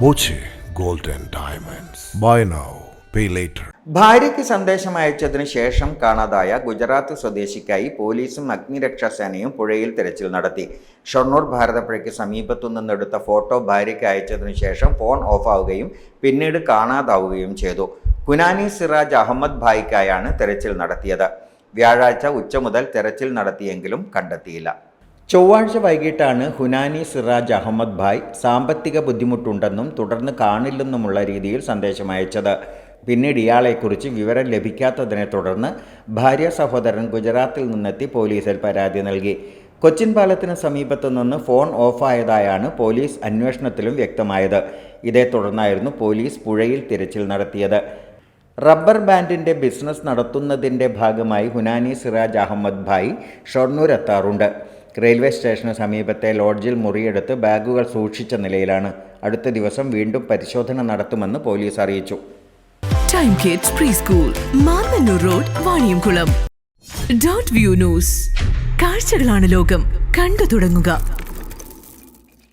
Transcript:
Boche gold Diamonds. Buy now, pay later. ഭാര്യയ്ക്ക് സന്ദേശം അയച്ചതിന് ശേഷം കാണാതായ ഗുജറാത്ത് സ്വദേശിക്കായി പോലീസും അഗ്നിരക്ഷാസേനയും പുഴയിൽ തിരച്ചിൽ നടത്തി ഷൊർണൂർ ഭാരതപ്പുഴയ്ക്ക് സമീപത്തു നിന്നെടുത്ത ഫോട്ടോ ഭാര്യയ്ക്ക് അയച്ചതിനു ശേഷം ഫോൺ ഓഫാവുകയും പിന്നീട് കാണാതാവുകയും ചെയ്തു കുനാനി സിറാജ് അഹമ്മദ് ഭായിക്കായാണ് തെരച്ചിൽ നടത്തിയത് വ്യാഴാഴ്ച ഉച്ച മുതൽ തെരച്ചിൽ നടത്തിയെങ്കിലും കണ്ടെത്തിയില്ല ചൊവ്വാഴ്ച വൈകിട്ടാണ് ഹുനാനി സിറാജ് അഹമ്മദ് ഭായ് സാമ്പത്തിക ബുദ്ധിമുട്ടുണ്ടെന്നും തുടർന്ന് കാണില്ലെന്നുമുള്ള രീതിയിൽ സന്ദേശം അയച്ചത്. പിന്നീട് ഇയാളെക്കുറിച്ച് വിവരം ലഭിക്കാത്തതിനെ തുടർന്ന് ഭാര്യ സഹോദരൻ ഗുജറാത്തിൽ നിന്നെത്തി പോലീസിൽ പരാതി നൽകി. കൊച്ചിൻ പാലത്തിന് സമീപത്തു നിന്ന് ഫോൺ ഓഫായതായാണ് പോലീസ് അന്വേഷണത്തിലും വ്യക്തമായത്. ഇതേ തുടർന്നായിരുന്നു പോലീസ് പുഴയിൽ തിരച്ചിൽ നടത്തിയത്. റബ്ബർ ബാൻഡിന്റെ ബിസിനസ് നടത്തുന്നതിന്റെ ഭാഗമായി ഹുനാനി സിറാജ് അഹമ്മദ് ഭായ് ഷൊർണൂർ എത്താറുണ്ട് റെയിൽവേ സ്റ്റേഷന് സമീപത്തെ ലോഡ്ജിൽ മുറിയെടുത്ത് ബാഗുകൾ സൂക്ഷിച്ച നിലയിലാണ് അടുത്ത ദിവസം വീണ്ടും പരിശോധന നടത്തുമെന്ന് പോലീസ് അറിയിച്ചു. Time kids preschool Mannannur road Vaniyamkulam dot view news കാഴ്ചകളാണ് ലോകം. കണ്ടു തുടങ്ങുക.